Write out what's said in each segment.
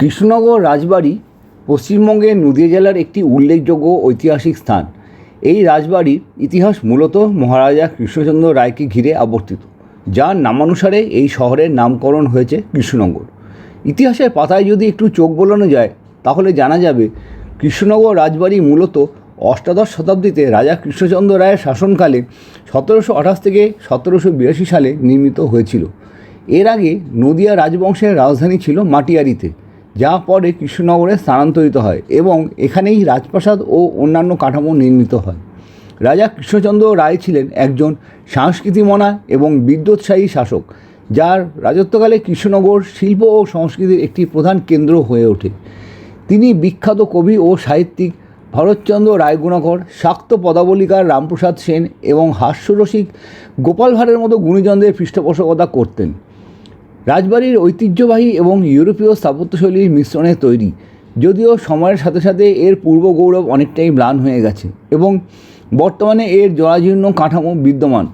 কৃষ্ণনগর রাজবাড়ি পশ্চিমবঙ্গের নদীয়া জেলার একটি উল্লেখযোগ্য ঐতিহাসিক স্থান। এই রাজবাড়ির ইতিহাস মূলত মহারাজা কৃষ্ণচন্দ্র রায়কে ঘিরে আবর্তিত যার নামানুসারে এই শহরের নামকরণ হয়েছে কৃষ্ণনগর। ইতিহাসের পাতায় যদি একটু চোখ বোলানো যায়, তাহলে জানা যাবে কৃষ্ণনগর রাজবাড়ি মূলত অষ্টাদশ শতাব্দীতে রাজা কৃষ্ণচন্দ্র রায়ের শাসনকালে সতেরোশো আঠাশ থেকে সতেরোশো বিরাশি সালে নির্মিত হয়েছিল। এর আগে নদিয়া রাজবংশের রাজধানী ছিল মাটিয়ারিতে। যা পরে কৃষ্ণনগরে স্থানান্তরিত হয় এবং এখানেই রাজপ্রাসাদ ও অন্যান্য কাঠামো নির্মিত হয়। রাজা কৃষ্ণচন্দ্র রায় ছিলেন একজন সংস্কৃতিমনা এবং বিদ্যোৎসাহী শাসক, যার রাজত্বকালে কৃষ্ণনগর শিল্প ও সংস্কৃতির একটি প্রধান কেন্দ্র হয়ে ওঠে। তিনি বিখ্যাত কবি ও সাহিত্যিক ভরতচন্দ্র রায়গুণাকর, শাক্ত পদাবলিকার রামপ্রসাদ সেন এবং হাস্যরসিক গোপাল ভাঁড়ের মতো গুণীজনদের পৃষ্ঠপোষকতা করতেন। রাজবাড়ির ঐতিহ্যবাহী এবং ইউরোপীয় স্থাপত্যশৈলীর মিশ্রণে তৈরি, যদিও সময়ের সাথে সাথে এর পূর্ব গৌরব অনেকটাই ম্লান হয়ে গেছে এবং বর্তমানে এর জরাজীর্ণ কাঠামো বিদ্যমান।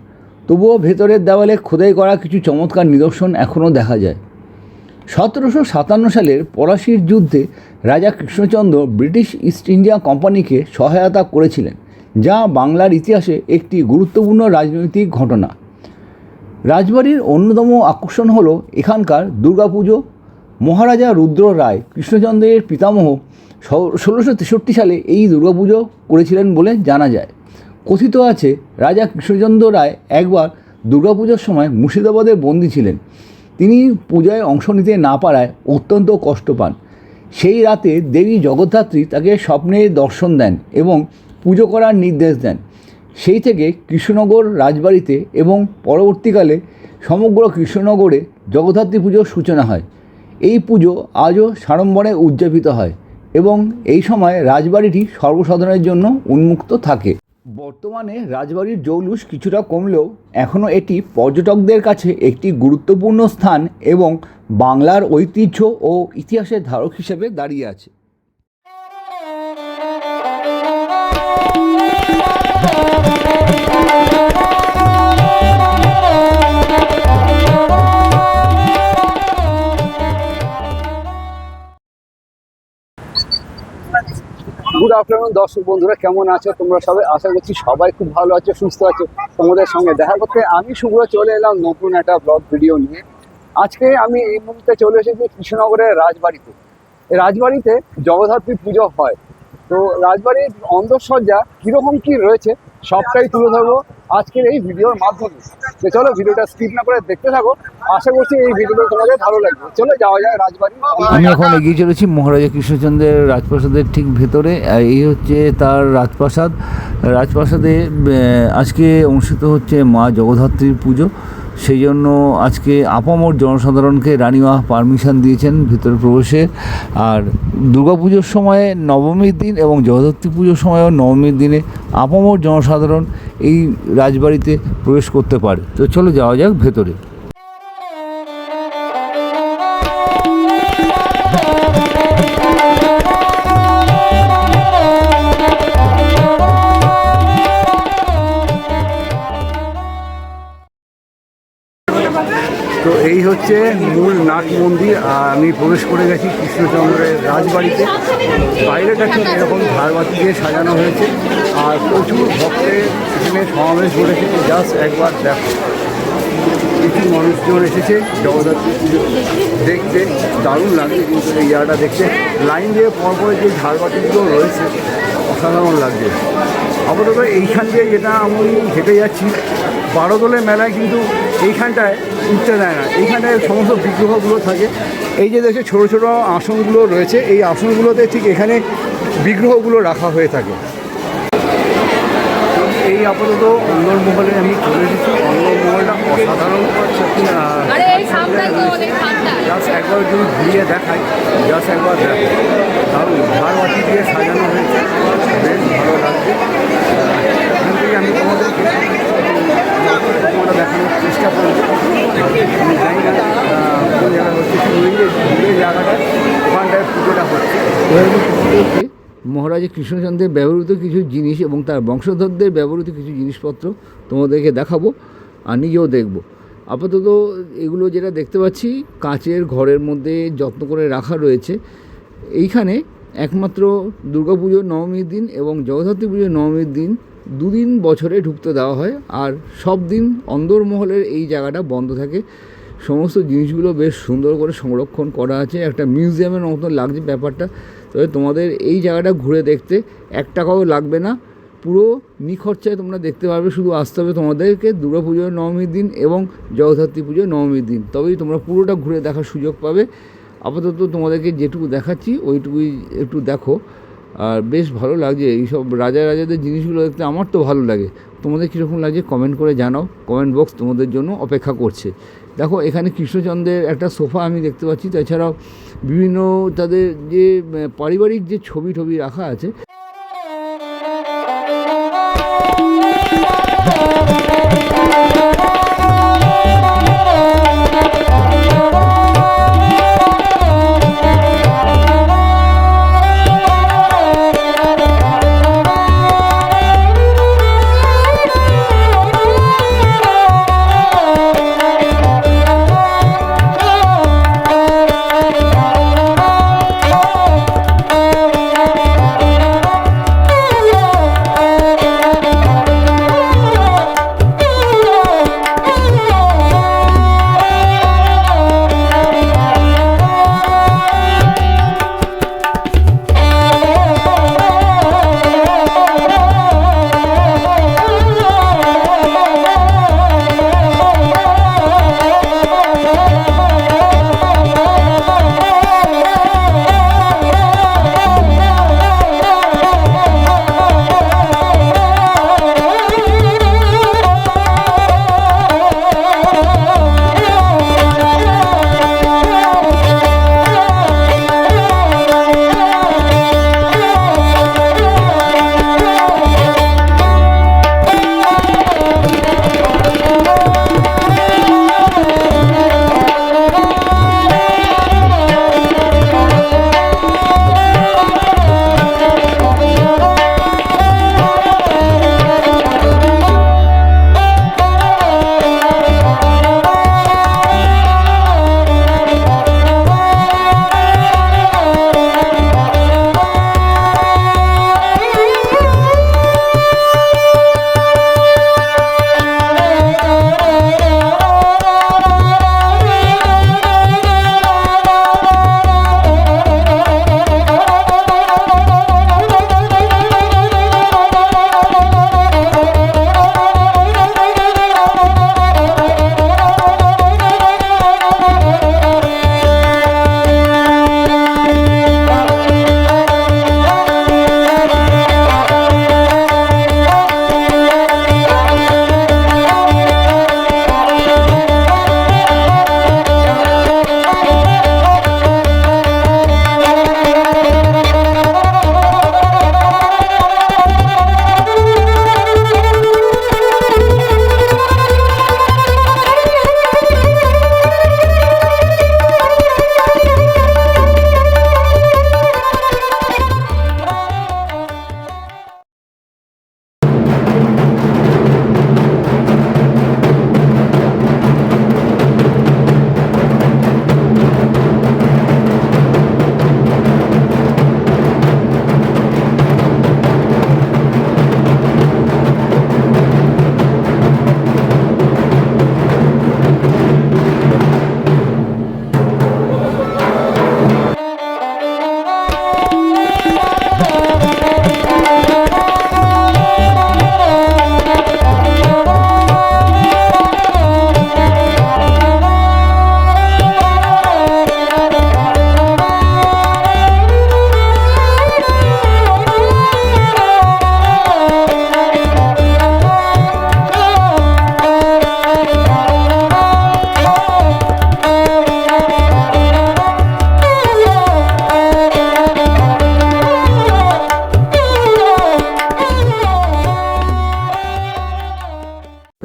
তবুও ভেতরের দেওয়ালে খোদাই করা কিছু চমৎকার নিদর্শন এখনও দেখা যায়। সতেরোশো সাতান্ন সালের পলাশির যুদ্ধে রাজা কৃষ্ণচন্দ্র ব্রিটিশ ইস্ট ইন্ডিয়া কোম্পানিকে সহায়তা করেছিলেন, যা বাংলার ইতিহাসে একটি গুরুত্বপূর্ণ রাজনৈতিক ঘটনা। রাজবাড়ির অন্যতম আকর্ষণ হলো এখানকার দুর্গাপুজো। মহারাজা রুদ্র রায় কৃষ্ণচন্দ্রের পিতামহ ষোলোশো তেষট্টি সালে এই দুর্গাপুজো করেছিলেন বলে জানা যায়। কথিত আছে, রাজা কৃষ্ণচন্দ্র রায় একবার দুর্গাপুজোর সময় মুর্শিদাবাদে বন্দী ছিলেন। তিনি পূজায় অংশ নিতে না পারায় অত্যন্ত কষ্ট পান। সেই রাতে দেবী জগদ্ধাত্রী তাকে স্বপ্নে দর্শন দেন এবং পুজো করার নির্দেশ দেন। সেই থেকে কৃষ্ণনগর রাজবাড়িতে এবং পরবর্তীকালে সমগ্র কৃষ্ণনগরে জগদ্ধাত্রী পুজোর সূচনা হয়। এই পুজো আজও সাড়ম্বরে উদযাপিত হয় এবং এই সময় রাজবাড়িটি সর্বসাধারণের জন্য উন্মুক্ত থাকে। বর্তমানে রাজবাড়ির জৌলুস কিছুটা কমলেও এখনও এটি পর্যটকদের কাছে একটি গুরুত্বপূর্ণ স্থান এবং বাংলার ঐতিহ্য ও ইতিহাসের ধারক হিসেবে দাঁড়িয়ে আছে। গুড আফটারনুন দর্শক বন্ধুরা, কেমন আছো তোমরা সবাই? আশা করছি সবাই খুব ভালো আছো, সুস্থ আছো, তোমাদের সঙ্গে দেখা করতে আমি শুভ্র চলে এলাম নতুন একটা ব্লগ ভিডিও নিয়ে। আজকে আমি এই মুহূর্তে চলে এসেছি কৃষ্ণনগরের রাজবাড়িতে। রাজবাড়িতে জগদ্ধাত্রী পুজো হয়। তো রাজবাড়ির অন্তঃসজ্জা কীরকম কী রয়েছে, সবটাই তুলে ধরবো আজকের এই ভিডিওর মাধ্যমে। তো চলো ভিডিওটা স্কিপ না করে দেখতে থাকো। আশা করছি এই ভিডিওটা তোমাদের ভালো লাগবে। চলো যাওয়া যায় রাজবাড়ি আমি এখন এগিয়ে চলেছি মহারাজা কৃষ্ণচন্দ্রের রাজপ্রাসাদের ঠিক ভেতরে। এই হচ্ছে তার রাজপ্রাসাদ। রাজপ্রাসাদে আজকে অনুষ্ঠিত হচ্ছে মা জগদ্ধাত্রীর পুজো। সেই জন্য আজকে আপামর জনসাধারণকে রানীমা পারমিশন দিয়েছেন ভিতরে প্রবেশে। আর দুর্গাপুজোর সময়ে নবমীর দিন এবং জগদ্ধাত্রী পুজোর সময়ও নবমীর দিনে আপামর জনসাধারণ এই রাজবাড়িতে প্রবেশ করতে পারে। তো চলো যাওয়া যাক ভেতরে। হচ্ছে মূল নাট মন্দির, আর আমি প্রবেশ করে গেছি কৃষ্ণচন্দ্রের রাজবাড়িতে। বাইরেটা ঠিক এরকম ধারবাতি দিয়ে সাজানো হয়েছে, আর প্রচুর ভক্তের এখানে সমাবেশ ঘটেছে। জাস্ট একবার দেখো। কিছু মানুষজন এসেছে, জগদ্ধাত্রী পুজো দেখতে। দারুণ লাগছে কিন্তু এই জায়গাটা দেখতে। লাইন দিয়ে পরপরে যে ঝাড়বাতিগুলো রয়েছে, অসাধারণ লাগছে। আপাতত এইখান দিয়ে যেটা আমি হেঁটে যাচ্ছি বারোদলের মেলায় কিন্তু এইখানটায় উঠতে দেয় না। এইখানটায় সমস্ত বিগ্রহগুলো থাকে। এই যে দেখছে ছোটো ছোটো আসনগুলো রয়েছে। এই আসনগুলোতে ঠিক এখানে বিগ্রহগুলো রাখা হয়ে থাকে। এই আপাতত অন্দরমহলে আমি চলে এসেছি। অন্দরমহলটা অসাধারণ। জাস্ট একবার যদি ঘুরিয়ে দেখাই জাস্ট একবার দেখো। দারুণ ঝাড়বাতি দিয়ে সাজানো হয়েছে। বেশ ভালো লাগছে। এখান থেকে আমি তোমাদেরকে তোমরা দেখানোর চেষ্টা করব আমি জানি না আহ, কোন জায়গা হচ্ছে ওই যে দূরে জায়গাটা ওখানটায় পুজোটা হচ্ছে মহারাজা কৃষ্ণচন্দ্রের ব্যবহৃত কিছু জিনিস এবং তার বংশধরদের ব্যবহৃত কিছু জিনিসপত্র তোমাদেরকে দেখাবো আর নিজেও দেখব। আপাতত এগুলো যেটা দেখতে পাচ্ছি, কাঁচের ঘরের মধ্যে যত্ন করে রাখা রয়েছে। এইখানে একমাত্র দুর্গাপুজোর নবমীর দিন এবং জগদ্ধাত্রী পুজোর নবমীর দিন দুদিন বছরে ঢুকতে দেওয়া হয় আর সব দিন অন্দরমহলের এই জায়গাটা বন্ধ থাকে। সমস্ত জিনিসগুলো বেশ সুন্দর করে সংরক্ষণ করা আছে। একটা মিউজিয়ামের মতন লাগছে ব্যাপারটা। তবে তোমাদের এই জায়গাটা ঘুরে দেখতে এক টাকাও লাগবে না। পুরো নিখরচায় তোমরা দেখতে পারবে, শুধু আসতে হবে তোমাদেরকে দুর্গা পুজোর নবমীর দিন এবং জগদ্ধাত্রী পুজোর নবমীর দিন। তবেই তোমরা পুরোটা ঘুরে দেখার সুযোগ পাবে। আপাতত তোমাদেরকে যেটুকু দেখাচ্ছি, ওইটুকুই একটু দেখো। আর বেশ ভালো লাগছে, এইসব রাজা রাজাদের জিনিসগুলো দেখতে আমার তো ভালো লাগে। তোমাদের কীরকম লাগছে কমেন্ট করে জানাও। কমেন্ট বক্স তোমাদের জন্য অপেক্ষা করছে। দেখো, এখানে কৃষ্ণচন্দ্রের একটা সোফা আমি দেখতে পাচ্ছি। তাছাড়াও বিভিন্ন তাদের যে পারিবারিক যে ছবি টবি রাখা আছে।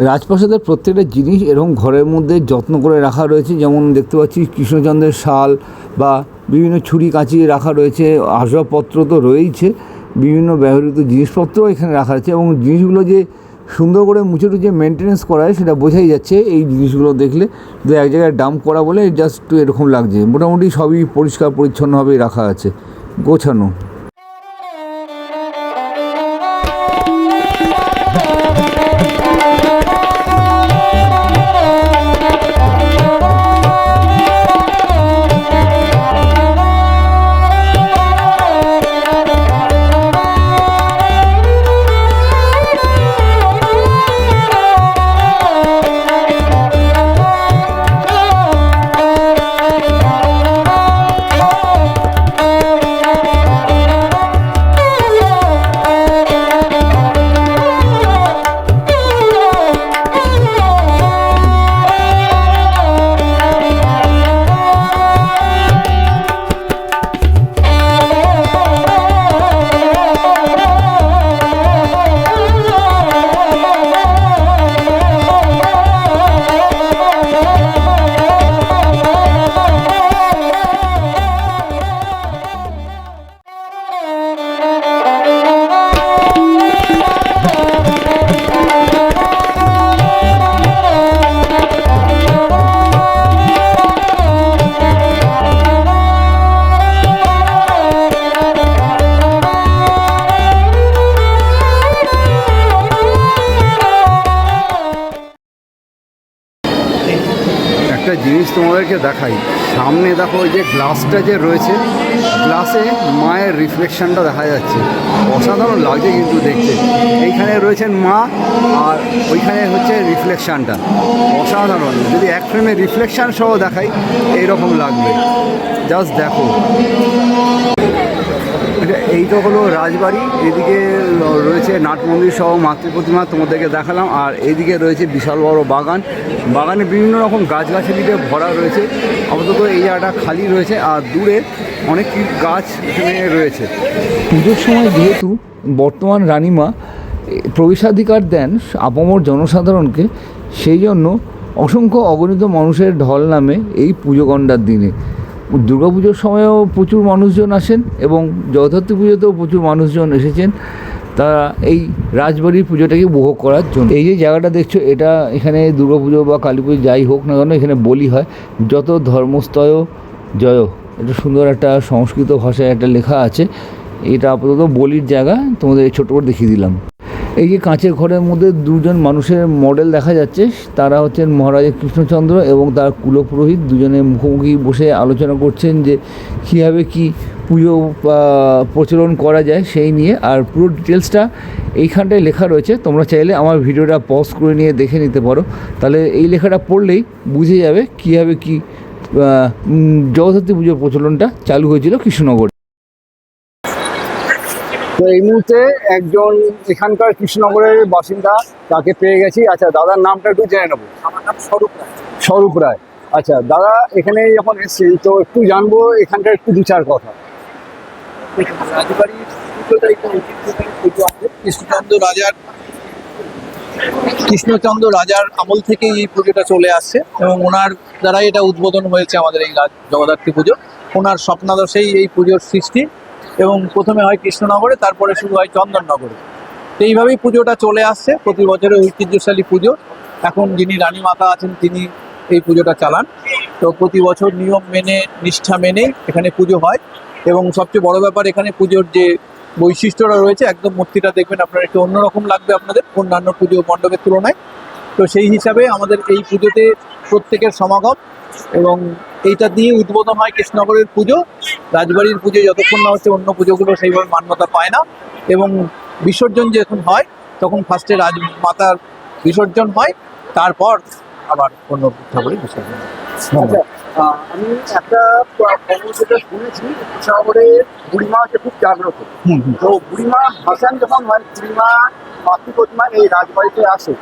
রাজপ্রাসাদের প্রত্যেকটা জিনিস এরকম ঘরের মধ্যে যত্ন করে রাখা রয়েছে। যেমন দেখতে পাচ্ছি কৃষ্ণচন্দ্রের শাল বা বিভিন্ন ছুরি কাঁচি রাখা রয়েছে, আসবাবপত্র তো রয়েইছে, বিভিন্ন ব্যবহৃত জিনিসপত্র এখানে রাখা আছে এবং জিনিসগুলো যে সুন্দর করে মুছে টুচে মেনটেনেন্স করা হয় সেটা বোঝাই যাচ্ছে এই জিনিসগুলো দেখলে। যে এক জায়গায় ডাম্প করা বলে জাস্ট একটু এরকম লাগছে। মোটামুটি সবই পরিষ্কার পরিচ্ছন্নভাবেই রাখা আছে। গোছানো। তোমাদেরকে দেখাই। সামনে দেখো ওই যে গ্লাসটা যে রয়েছে, গ্লাসে মায়ের রিফ্লেকশনটা দেখা যাচ্ছে। অসাধারণ লাগছে কিন্তু দেখতে। এইখানে রয়েছেন মা আর ওইখানে হচ্ছে রিফ্লেকশানটা অসাধারণ। যদি এক ফ্রেমে রিফ্লেকশান সহ দেখাই, এইরকম লাগবে। জাস্ট দেখো। এটা- এইটা হলো রাজবাড়ি, এদিকে রয়েছে নাট মন্দির সহ মাতৃ প্রতিমা তোমাদেরকে দেখালাম, আর এইদিকে রয়েছে বিশাল বড় বাগান। বাগানে বিভিন্ন রকম গাছগাছালিতে ভরা রয়েছে, আপাতত এই জায়গাটা খালি রয়েছে, আর দূরে অনেক গাছ এখানে রয়েছে। পুজোর সময় যেহেতু বর্তমান রানীমা প্রবেশাধিকার দেন আপামর জনসাধারণকে, সেই জন্য অসংখ্য অগণিত মানুষের ঢল নামে এই পুজো গণ্ডার দিনে। দুর্গাপুজোর সময়ও প্রচুর মানুষজন আসেন এবং জগদ্ধাত্রী পুজোতেও প্রচুর মানুষজন এসেছেন। তারা এই রাজবাড়ির পুজোটাকে উপভোগ করার জন্য। এই যে জায়গাটা দেখছ, এটা এখানে দুর্গাপুজো বা কালী পুজো যাই হোক না কেন, এখানে বলি হয়, যত ধর্মস্তয় জয় এটা সুন্দর একটা সংস্কৃত ভাষায় একটা লেখা আছে। এটা আপাতত বলির জায়গা, তোমাদের ছোটো করে দেখিয়ে দিলাম। এই যে কাঁচের ঘরের মধ্যে দুজন মানুষের মডেল দেখা যাচ্ছে, তারা হচ্ছেন মহারাজা কৃষ্ণচন্দ্র এবং তার কুলপুরোহিত। দুজনে মুখোমুখি বসে আলোচনা করছেন যে কীভাবে কি পুজো প্রচলন করা যায় সেই নিয়ে। আর পুরো ডিটেলসটা এইখানটায় লেখা রয়েছে। তোমরা চাইলে আমার ভিডিওটা পজ করে নিয়ে দেখে নিতে পারো। তাহলে এই লেখাটা পড়লেই বুঝে যাবে কীভাবে কি জগদ্ধাত্রী পুজোর প্রচলনটা চালু হয়েছিল কৃষ্ণনগরে। এই মুহূর্তে একজন এখানকার কৃষ্ণনগরের বাসিন্দা তাকে পেয়ে গেছি। আচ্ছা দাদার নামটা একটু জেনে নেব। আমার নাম স্বরূপ রায়। স্বরূপ রায়। আচ্ছা দাদা এখানে যখন এসেছেন তো একটু জানব এখানকার একটু দু চার কথা। কৃষ্ণচন্দ্র রাজার কৃষ্ণচন্দ্র রাজার আমল থেকেই এই পুজোটা চলে আসছে এবং ওনার দ্বারাই এটা উদ্বোধন হয়েছে আমাদের এই জগদ্ধাত্রী পুজো। ওনার স্বপ্নাদশেই এই পুজোর সৃষ্টি। এবং প্রথমে হয় কৃষ্ণনগরে, তারপরে শুরু হয় চন্দননগরে। তো এইভাবেই পুজোটা চলে আসছে, প্রতি বছরের ঐতিহ্যশালী পুজো। এখন যিনি রানী মাতা আছেন, তিনি এই পুজোটা চালান। তো প্রতি বছর নিয়ম মেনে, নিষ্ঠা মেনে এখানে পুজো হয়। এবং সবচেয়ে বড় ব্যাপার, এখানে পুজোর যে বৈশিষ্ট্যটা রয়েছে, একদম মূর্তিটা দেখবেন, আপনার একটু অন্যরকম লাগবে আপনাদের, অন্যান্য পুজো মণ্ডপের তুলনায়। তো সেই হিসাবে আমাদের এই পুজোতে প্রত্যেকের সমাগম এবং এইটা দিয়ে উদ্বোধন হয় কৃষ্ণগরের পুজো। রাজবাড়ির পুজো যতক্ষণ না হচ্ছে অন্য পুজোগুলো সেইভাবে মান্যতা পায় না। এবং বিসর্জন যখন হয়, তখন ফার্স্টে রাজ মাতার বিসর্জন হয়। তারপর আবার অন্য ঠাকুরের বিসর্জন। হয়। আমি একটা কর্মসূচিটা শুনেছি শহরে বুড়িমা হচ্ছে খুব জাগ্রত। তো বুড়িমা হাসান যখন মানে বুড়িমা মাতৃপ্রতিমা এই রাজবাড়িতে আসে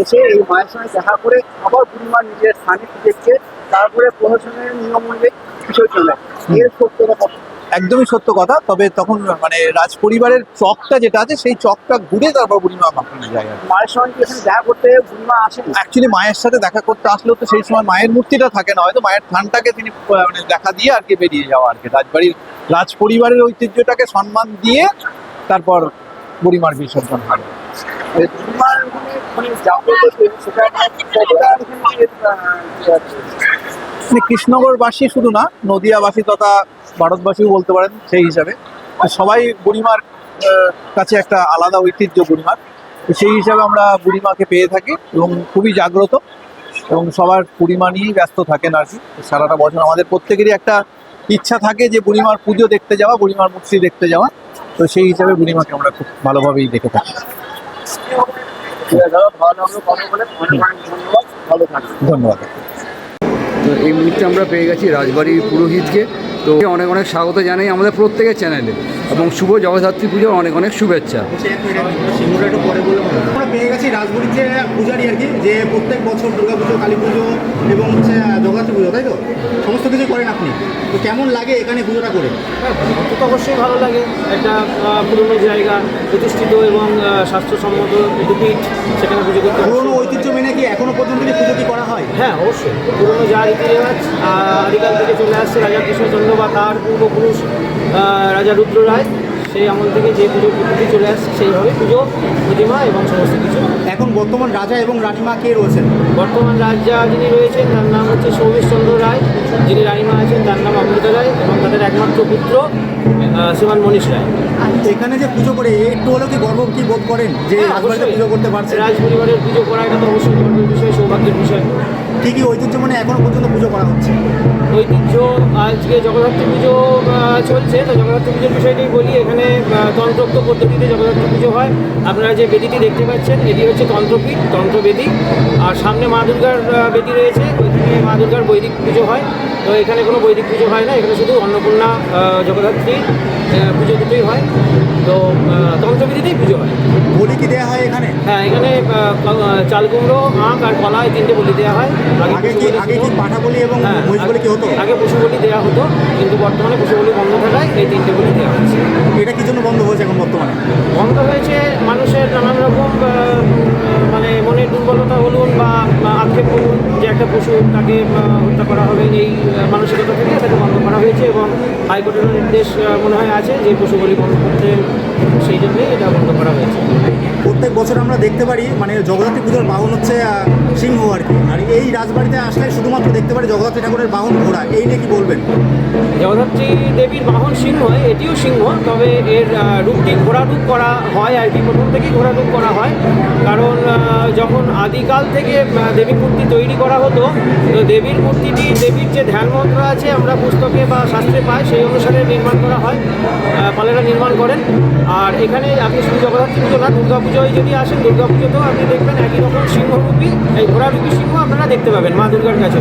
এসে এই মায়ের সঙ্গে দেখা করে আবার বুড়িমা নিজের স্থানে দেখছে তারপরে প্রশাসনের নিয়ম অনুযায়ী বিষয় চলে এর সত্যতা? একদমই সত্য কথা তবে তখন মানে রাজ পরিবারের চকটা যেটা আছে সেই চকটা ঘুরে তারপর বুড়িমা যায় মায়ের সঙ্গে এখানে দেখা করতে বুড়িমা আসেন অ্যাকচুয়ালি মায়ের সাথে দেখা করতে আসলেও তো সেই সময় মায়ের মূর্তিটা থাকে না হয়তো মায়ের থানটাকে তিনি মানে দেখা দিয়ে আর কি বেরিয়ে যাওয়া আর কি। রাজবাড়ির রাজ পরিবারের ঐতিহ্যটাকে সম্মান দিয়ে তারপর বুড়িমার বিসর্জন হয়। বুড়িমার মানে মানে সেটা আহ, মানে কৃষ্ণনগরবাসী শুধু না নদিয়াবাসী তথা ভারতবাসীও বলতে পারেন সেই হিসাবে। সবাই বুড়িমার কাছে একটা আলাদা ঐতিহ্য বুড়িমার। সেই হিসাবে আমরা বুড়িমাকে পেয়ে থাকি এবং খুবই জাগ্রত এবং সবার বুড়িমা নিয়েই ব্যস্ত থাকেন আর কি। সারাটা বছর আমাদের প্রত্যেকেরই একটা ইচ্ছা থাকে যে বুড়িমার পুজো দেখতে যাওয়া, বুড়িমার মূর্তি দেখতে যাওয়া। তো সেই হিসাবে বুড়িমাকে আমরা খুব ভালোভাবেই দেখে থাকি। ধন্যবাদ। তো এই মুহূর্তে আমরা পেয়ে গেছি রাজবাড়ির পুরোহিতকে। তো অনেক অনেক স্বাগত জানাই আমাদের প্রত্যেকের চ্যানেলে। এবং শুভ জগদ্ধাত্রী পুজোর অনেক অনেক শুভেচ্ছা। আমরা পেয়ে গেছি রাজবাড়ির যে পূজারি আর কি যে প্রত্যেক বছর দুর্গা পুজো কালী পুজো এবং হচ্ছে জগদ্ধাত্রী পুজো তাই তো? সমস্ত কিছু করেন আপনি। তো কেমন লাগে এখানে পুজোটা করে? হ্যাঁ তো অবশ্যই ভালো লাগে। একটা পুরনো জায়গা প্রতিষ্ঠিত এবং আহ, স্বাস্থ্যসম্মত দুপীঠ সেখানে পুজো করতে পুরোনো ঐতিহ্য মেনে কি এখনও পর্যন্ত কি পুজো কি করা হয়? হ্যাঁ অবশ্যই। পুরনো যা রীতি রেওয়াজ আহ, আদিকাল থেকে চলে আসছে রাজা কৃষ্ণচন্দ্র বা তার পূর্বপুরুষ রাজা রুদ্র রায় সেই আমল থেকে যে পুজো পদ্ধতি চলে আসছে সেইভাবে পুজো প্রতিমা এবং সমস্ত কিছু। এখন বর্তমান রাজা এবং রানীমা কে রয়েছেন? বর্তমান রাজা যিনি রয়েছেন তার নাম হচ্ছে সৌমেশচন্দ্র রায়। যিনি রানীমা আছেন তার নাম অমৃতা রায় এবং তাদের একমাত্র পুত্র শ্রীমান মনীষ রায়। এখানে যে পুজো করে একটু হলেও কি গর্ব কি বোধ করেন যে হ্যাঁ, রাজবাড়িতে পুজো করতে পারছে রাজ পরিবারের পুজো করা এটা তো অবশ্যই গর্বের বিষয় সৌভাগ্যের বিষয়। কি কি ঐতিহ্য মানে এখনও পর্যন্ত পুজো করা হচ্ছে। ঐতিহ্য আজকে জগদ্ধাত্রী পুজো চলছে। তো জগদ্ধাত্রী পুজোর বিষয়টাই বলি এখানে তন্ত্রোক্ত পদ্ধতিতে জগদ্ধাত্রী পুজো হয়। আপনারা যে বেদিটি দেখতে পাচ্ছেন এটি হচ্ছে তন্ত্রপীঠ তন্ত্রবেদী। আর সামনে মা দুর্গার বেদি রয়েছে ওইখানে মা দুর্গার বৈদিক পুজো হয়। তো এখানে কোনো বৈদিক পুজো হয় না এখানে শুধু অন্নপূর্ণা জগদ্ধাত্রী পুজো দুটোই হয়। তো আহ, তন্ত্রবিধিতেই পুজো হয়। বলি কি দেওয়া হয় এখানে? হ্যাঁ এখানে চাল কুমড়ো আঁক আর কলা এই তিনটে বলি দেওয়া হয়। আগে কি আগে কি। পাঠা বলি এবং হ্যাঁ, মহিষ বলি কি হতো? আগে পশু বলি দেওয়া হতো কিন্তু বর্তমানে পশু বলি বন্ধ থাকায় এই তিনটে বলি দেওয়া হচ্ছে। এটা কি জন্য বন্ধ হয়েছে এখন বর্তমানে? বন্ধ হয়েছে মানুষের নানান রকম মানে মনের দুর্বলতা বলুন বা আক্ষেপ বলুন যে একটা পশু তাকে হত্যা করা হবে এই মানসিকতা থেকে এটাকে বন্ধ করা হয়েছে এবং হাইকোর্টের নির্দেশ মনে হয় আছে যে পশু বলি বন্ধ করতে সেই জন্যই এটা বন্ধ করা হয়েছে। প্রত্যেক বছর আমরা দেখতে পারি মানে জগদ্ধাত্রী পুজোর বাহন হচ্ছে সিংহ আর কি। আর এই রাজবাড়িতে আসলে শুধুমাত্র দেখতে পারি জগদ্ধাত্রী ঠাকুরের বাহন ঘোড়া। এই নিয়ে কি বলবেন? জগদ্ধাত্রী দেবীর বাহন সিংহ এটিও সিংহ তবে এর রূপটি ঘোড়া রূপ করা হয় আর কি প্রথম থেকেই ঘোড়া রূপ করা হয়। কারণ যখন আদিকাল থেকে আহ, দেবী মূর্তি তৈরি করা হতো তো দেবীর মূর্তিটি দেবীর যে ধ্যান মন্ত্র আছে আমরা পুস্তকে বা শাস্ত্রে পাই সেই অনুসারে নির্মাণ করা হয় পালেরা নির্মাণ করেন। আর এখানে আপনি শুধু জগদ্ধাত্রী পুজো না পুজোয় যদি আসেন, দুর্গা পুজোতেও আপনি দেখবেন একই রকম সিংহরূপী, এই ঘোড়ারূপী সিংহ আপনারা দেখতে পাবেন মা দুর্গার কাছে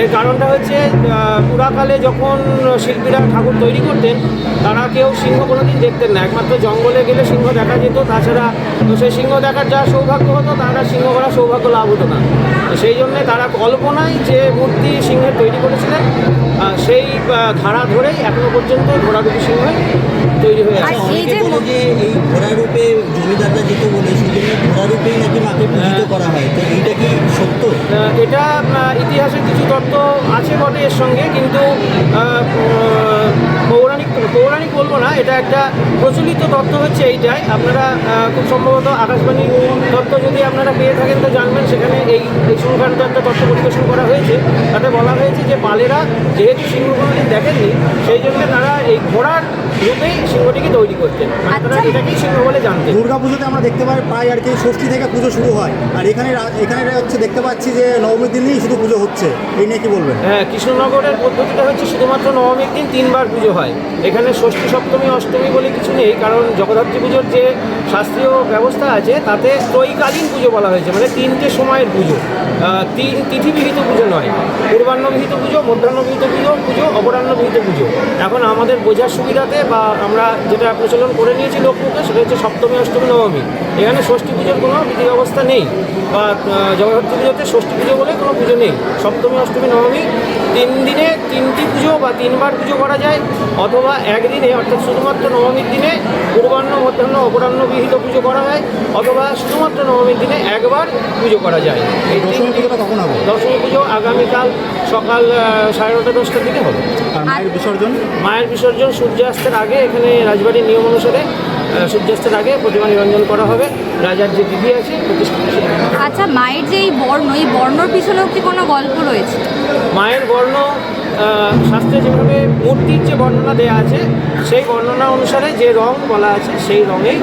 এর কারণটা হচ্ছে পুরাকালে যখন শিল্পীরা ঠাকুর তৈরি করতেন, তারা কেউ সিংহ কোনোদিন দেখতেন না। একমাত্র জঙ্গলে গেলে সিংহ দেখা যেত, তাছাড়া তো সেই সিংহ দেখার যা সৌভাগ্য হতো, তারা সিংহ করার সৌভাগ্য লাভ হতো না। তো সেই জন্যে তারা কল্পনায় যে মূর্তি সিংহের তৈরি করেছিলেন সেই ধারা ধরেই এখনও পর্যন্ত ঘোড়ারূপী সিংহ তৈরি হয়ে আর এই যে যে এই ঘোড়া রূপে জমিদাররা যেতে বলে সেই জন্য ঘোড়া রূপেই নাকি মাকে পূজিত করা হয়। তো এইটা কি সত্য? এটা ইতিহাসের কিছু তত্ত্ব আছে বটে এর সঙ্গে কিন্তু পৌরাণিক পৌরাণিক বলব না এটা একটা প্রচলিত তত্ত্ব হচ্ছে এইটাই। আপনারা খুব সম্ভবত আকাশবাণী তত্ত্ব যদি আপনারা পেয়ে থাকেন তো জানবেন সেখানে এই এই সংক্রান্ত একটা তত্ত্ব পরিবেশন করা হয়েছে। তাতে বলা হয়েছে যে পালেরা যেহেতু সিংহ কোনোদিন দেখেননি সেই জন্য তারা এই ঘোড়ার রূপেই সিংহটিকে তৈরি করতেন। মানে তারা এটাকেই সিংহ বলে জানতেন। দুর্গা পুজোতে আমরা দেখতে পাই প্রায় আর কি ষষ্ঠী থেকে পুজো শুরু হয়। আর এখানে রা- এখানে হচ্ছে দেখতে পাচ্ছি যে নবমীর দিনই শুধু পুজো হচ্ছে। এই নিয়ে কি বলবেন? হ্যাঁ কৃষ্ণনগরের পদ্ধতিটা হচ্ছে শুধুমাত্র নবমীর দিন তিনবার পুজো হয়। এখানে ষষ্ঠী সপ্তমী অষ্টমী বলে কিছু নেই কারণ জগদ্ধাত্রী পুজোর যে শাস্ত্রীয় ব্যবস্থা আছে, তাতে ত্রৈকালীন পুজো বলা হয়েছে মানে তিনটে সময়ের পুজো। তিথিবিহিত পুজো নয়, পূর্বাহ্নবিহিত পুজো, মধ্যাহ্নবিহিত পুজো পুজো অপরাহ্নবিহিত পুজো। এখন আমাদের বোঝার সুবিধাতে বা আমরা যেটা প্রচলন করে নিয়েছি লোকমুখে, সেটা হচ্ছে সপ্তমী, অষ্টমী, নবমী। এখানে ষষ্ঠী পুজোর কোনো বিধি ব্যবস্থা নেই বা জগদ্ধাত্রী পুজোতে ষষ্ঠী পুজো বলে কোনো পুজো নেই। সপ্তমী, অষ্টমী, নবমী, তিন দিনে তিনটি পুজো বা তিনবার পুজো করা যায়, অথবা একদিনে, অর্থাৎ শুধুমাত্র নবমীর দিনে পূর্বাহ্ন মধ্যাহ্ন অপরাহ্ন বিহিত পুজো করা হয় অথবা শুধুমাত্র নবমীর দিনে একবার পুজো করা যায়। এই দশমী পুজোটা কখন হবে? দশমী পুজো আগামীকাল সকাল সাড়ে নটা দশটার দিকে হবে। আর মায়ের বিসর্জন? মায়ের বিসর্জন সূর্যাস্তের আগে এখানে রাজবাড়ির নিয়ম অনুসারে সূর্যাস্তের আগে প্রতিমা নিরঞ্জন করা হবে। রাজার যে দিদি আছে। আচ্ছা মায়ের যে এই বর্ণ এই বর্ণর পিছনেও কি কোনো গল্প রয়েছে? মায়ের বর্ণ শাস্ত্রে যেভাবে মূর্তির যে বর্ণনা দেওয়া আছে সেই বর্ণনা অনুসারে যে রং বলা আছে সেই রঙেই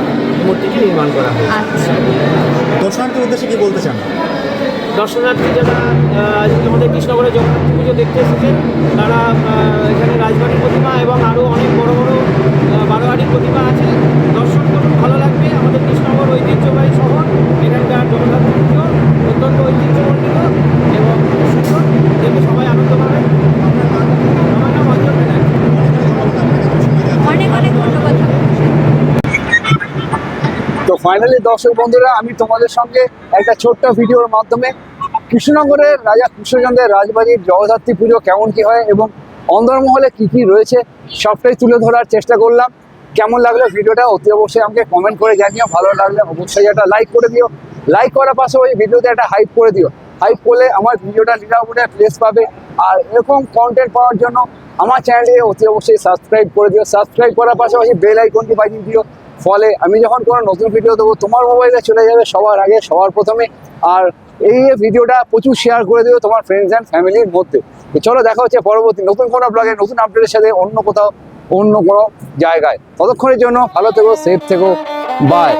মূর্তিটি নির্মাণ করা হয় আচ্ছা। দর্শনার্থীর উদ্দেশ্যে কি বলতে চান? দর্শনার্থী যারা আজকে আমাদের কৃষ্ণগড়ে জগন্নাথ পুজো দেখতে এসেছেন তারা এখানে রাজবাড়ির প্রতিমা এবং আরও অনেক বড় বড় আহ, বারোয়ারির প্রতিমা আছে দর্শন করুন ভালো লাগবে আমাদের কৃষ্ণগড় ঐতিহ্যবাহী শহর এখানকার জগন্নাথ পুজো অত্যন্ত ঐতিহ্যমণ্ডিত এবং সুন্দর দেখে সবাই আনন্দ পাবেন আমার নাম অঞ্জন ব্যানার্জি অনেক অনেক ধন্যবাদ তো ফাইনালি দর্শক বন্ধুরা, আমি তোমাদের সঙ্গে একটা ছোট্ট ভিডিওর মাধ্যমে কৃষ্ণনগরের রাজা কৃষ্ণচন্দ্রের রাজবাড়ির জগদ্ধাত্রী পুজো কেমন কি হয় এবং অন্দরমহলে কি কি রয়েছে, সবটাই তুলে ধরার চেষ্টা করলাম। কেমন লাগল ভিডিওটা? অতি অবশ্যই আমাকে কমেন্ট করে জানিও। ভালো লাগলে অবশ্যই একটা লাইক করে দিও। লাইক করার পাশাপাশি ভিডিওতে একটা হাইপ করে দিও। হাইপ করলে আমার ভিডিওটা লিডারবোর্ডে প্লেস পাবে। আর এরকম কন্টেন্ট পাওয়ার জন্য আমার চ্যানেলে অতি অবশ্যই সাবস্ক্রাইব করে দিও। সাবস্ক্রাইব করার পাশাপাশি বেল আইকনটি বাজিয়ে দিও। ফলে আমি যখন কোনো নতুন ভিডিও দেবো, তোমার মোবাইলে চলে যাবে সবার আগে, সবার প্রথমে। আর এই ভিডিওটা প্রচুর শেয়ার করে দেবে তোমার ফ্রেন্ডস অ্যান্ড ফ্যামিলির মধ্যে। তো চলো দেখা হচ্ছে পরবর্তী নতুন কোনো ব্লগে নতুন আপডেটের সাথে অন্য কোথাও, অন্য কোনো জায়গায়। ততক্ষণের জন্য ভালো থেকো সেফ থেকো বাই